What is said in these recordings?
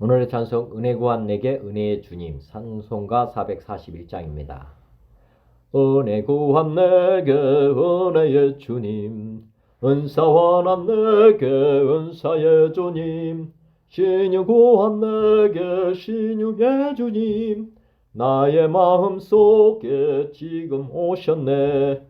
오늘의 찬송 은혜 구한 내게 은혜의 주님 찬송가 441장입니다. 은혜 구한 내게 은혜의 주님 은사와 난 내게 은사의 주님 신유 구한 내게 신유의 주님 나의 마음 속에 지금 오셨네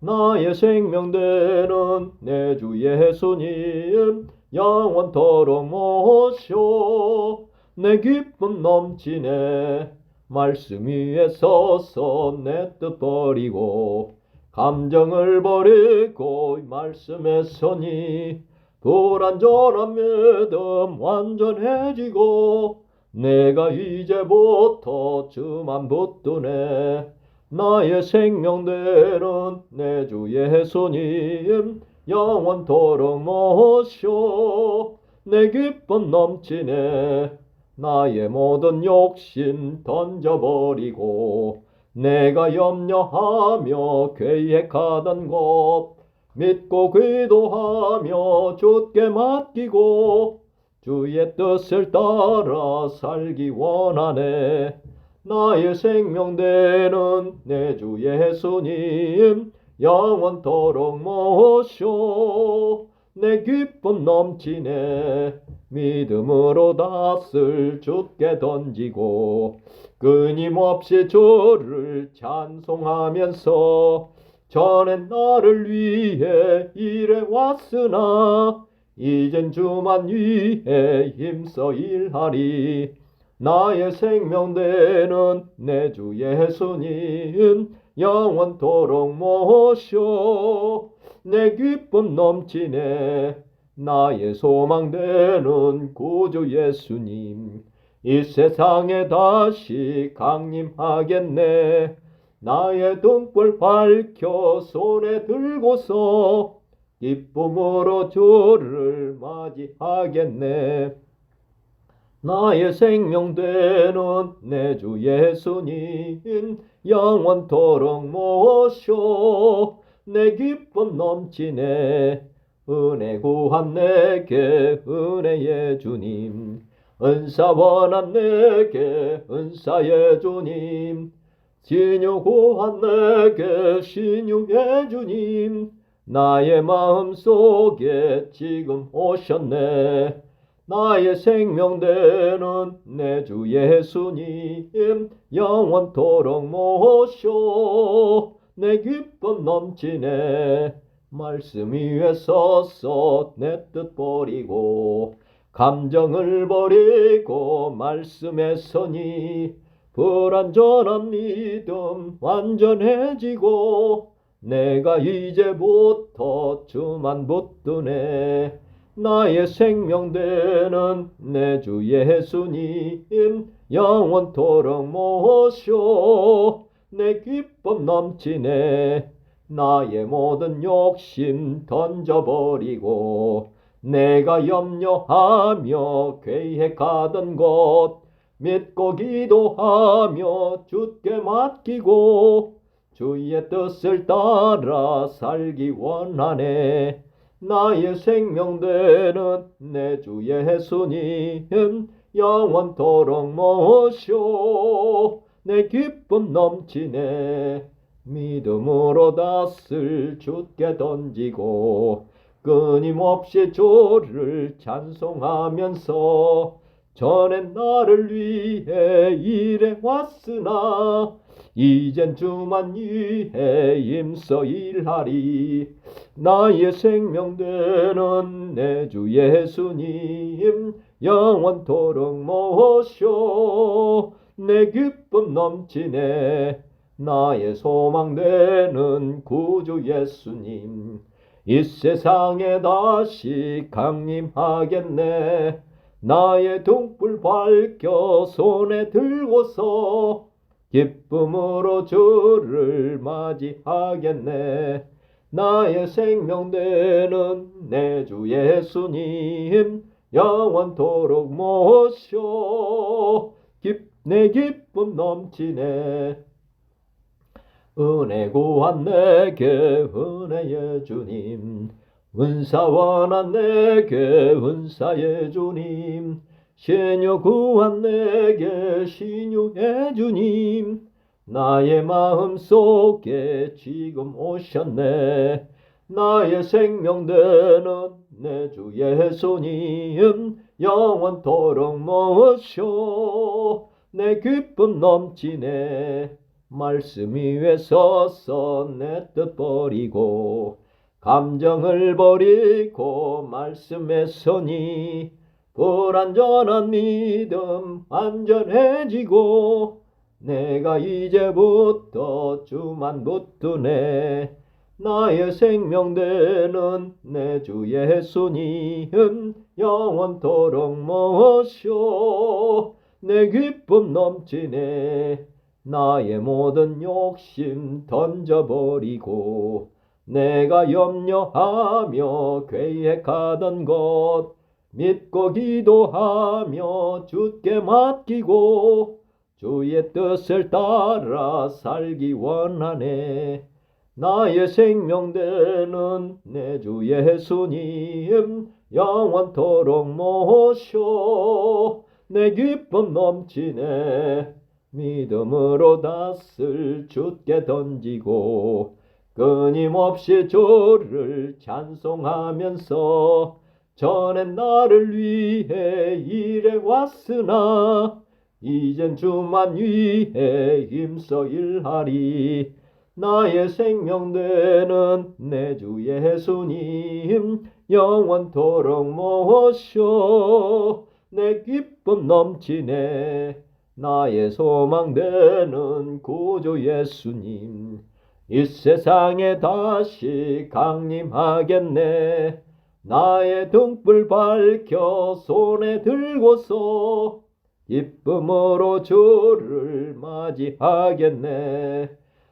나의 생명 되는 내 주 예수님 영원토록 모셔 내 기쁨 넘치네. 말씀 위에 서서 내 뜻 버리고 감정을 버리고 말씀에 서니 불안전한 믿음 완전해지고 내가 이제부터 주만 붙드네. 나의 생명 되는 내 주 예수님 영원토록 모셔 내 기쁨 넘치네 나의 모든 욕심 던져버리고 내가 염려하며 계획하던 것 믿고 기도하며 주께 맡기고 주의 뜻을 따라 살기 원하네. 나의 생명 되는 내 주 예수님 영원토록 모셔 내 기쁨 넘치네 믿음으로 닷을 주께 던지고 끊임없이 주를 찬송하면서 전에 나를 위해 일해 왔으나 이젠 주만 위해 힘써 일하리. 나의 생명 되는 내 주 예수님 영원토록 모셔. 내 기쁨 넘치네 나의 소망 되는 구주 예수님 이 세상에 다시 강림하겠네. 나의 등불 밝혀 손에 들고서 기쁨으로 주를 맞이하겠네. 나의 생명 되는 내 주 예수님 영원토록 모셔 내 기쁨 넘치네 은혜 구한 내게 은혜의 주님. 은사 원한 내게 은사의 주님. 진유 구한 내게 신유의 주님. 나의 마음 속에 지금 오셨네. 나의 생명 되는 내 주 예수님 영원토록 모셔. 내 기쁨 넘치네 말씀 위에 서서 내 뜻 버리고 감정을 버리고 말씀에 서니 불안전한 믿음 완전해지고 내가 이제부터 주만 붙드네 나의 생명 되는 내 주 예수님 영원토록 모셔 내 기쁨 넘치네 나의 모든 욕심 던져버리고 내가 염려하며 계획하던 것 믿고 기도하며 주께 맡기고 주의 뜻을 따라 살기 원하네. 나의 생명 되는 내 주 예수님 영원토록 모셔 내 기쁨 넘치네 믿음으로 닷을 주께 던지고 끊임없이 주를 찬송하면서 전에 나를 위해 일해 왔으나 이젠 주만 위해 힘써 일하리. 나의 생명 되는 내 주 예수님 영원토록 모셔 내 기쁨 넘치네 나의 소망 되는 구주 예수님 이 세상에 다시 강림하겠네. 나의 등불 밝혀 손에 들고서 기쁨으로 주를 맞이하겠네. 나의 생명 되는 내 주 예수님 영원토록 모셔. 기- 내 기쁨 넘치네 은혜 구한 내게 은혜의 주님 은사 원한 내게 은사의 주님 신유 구한 내게 신유해 주님 나의 마음 속에 지금 오셨네. 나의 생명 되는 내 주 예수님 영원토록 모셔 내 기쁨 넘치네 말씀 위에 서서 내 뜻 버리고 감정을 버리고 말씀에 서니 불완전한 믿음 안전해지고 내가 이제부터 주만 붙드네 나의 생명 되는 내 주 예수님 영원토록 모셔 내 기쁨 넘치네 나의 모든 욕심 던져버리고 내가 염려하며 계획하던 것 믿고 기도하며 주께 맡기고 주의 뜻을 따라 살기 원하네. 나의 생명 되는 내 주 예수님 영원토록 모셔. 내 기쁨 넘치네 믿음으로 닷을 주께 던지고 끊임없이 주를 찬송하면서 전엔 나를 위해 일해 왔으나 이젠 주만 위해 힘써 일하리. 나의 생명 되는 내 주 예수님 영원토록 모셔 내 기쁨 넘치네 나의 소망 되는 구주 예수님 이 세상에 다시 강림하겠네. 나의 등불 밝혀 손에 들고서 기쁨으로 주를 맞이하겠네.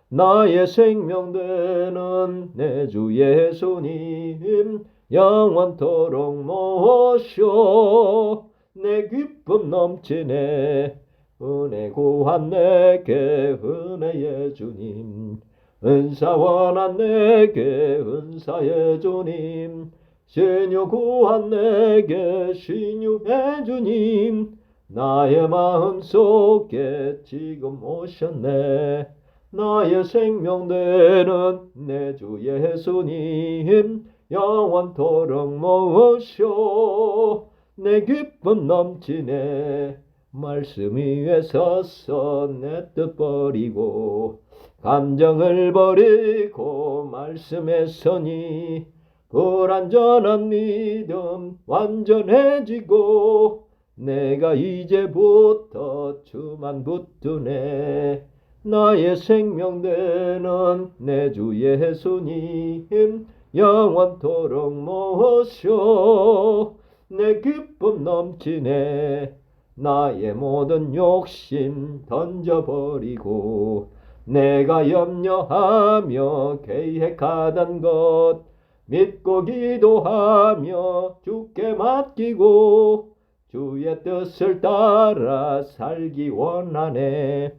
나의 생명 되는 내 주 예수님 영원토록 모셔 내 기쁨 넘치네 은혜 구한 내게 은혜의 주님. 은사 원한 내게 은사의 주님. 신유 구한 내게 신유의 주님. 나의 마음 속에 지금 오셨네. 나의 생명 되는 내 주 예수님. 영원토록 모셔 내 기쁨 넘치네 말씀 위에 서서 내 뜻 버리고 감정을 버리고 말씀에 서니 불완전한 믿음 완전해지고 내가 이제부터 주만 붙드네 나의 생명 되는 내 주 예수님 영원토록 모셔 내 기쁨 넘치네 나의 모든 욕심 던져버리고 내가 염려하며 계획하던 것 믿고 기도하며 주께 맡기고 주의 뜻을 따라 살기 원하네.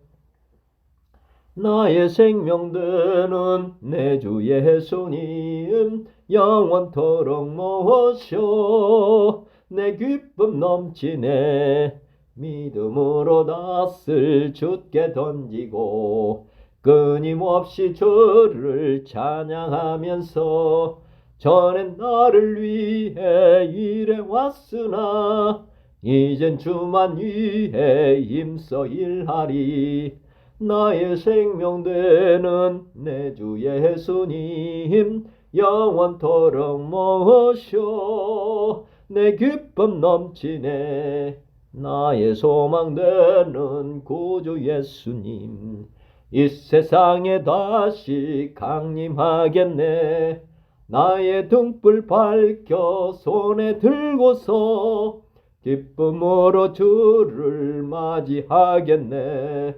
나의 생명 되는 내 주 예수님 영원토록 모셔 내 기쁨 넘치네 믿음으로 낯을 주께 던지고 끊임없이 주를 찬양하면서 전엔 나를 위해 일해 왔으나 이젠 주만 위해 힘써 일하리. 나의 생명 되는 내 주 예수님 영원토록 모셔 내 기쁨 넘치네 나의 소망 되는 구주 예수님 이 세상에 다시 강림하겠네. 나의 등불 밝혀 손에 들고서 기쁨으로 주를 맞이하겠네.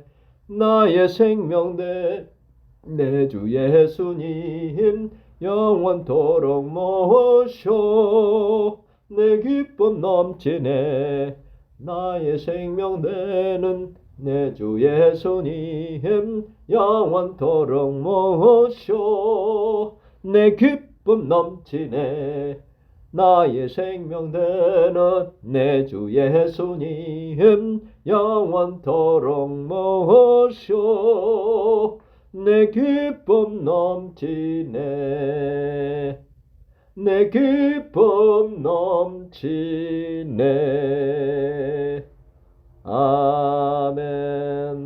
나의 생명 내주 예수님 영원토록 모셔 내 기쁨 넘치네 나의 생명 되는 내 주 예수님 영원토록 모셔 내 기쁨 넘치네. 나의 생명 되는 내 주 예수님 영원토록 모셔 내 기쁨 넘치네 내 기쁨 넘치네. 아멘.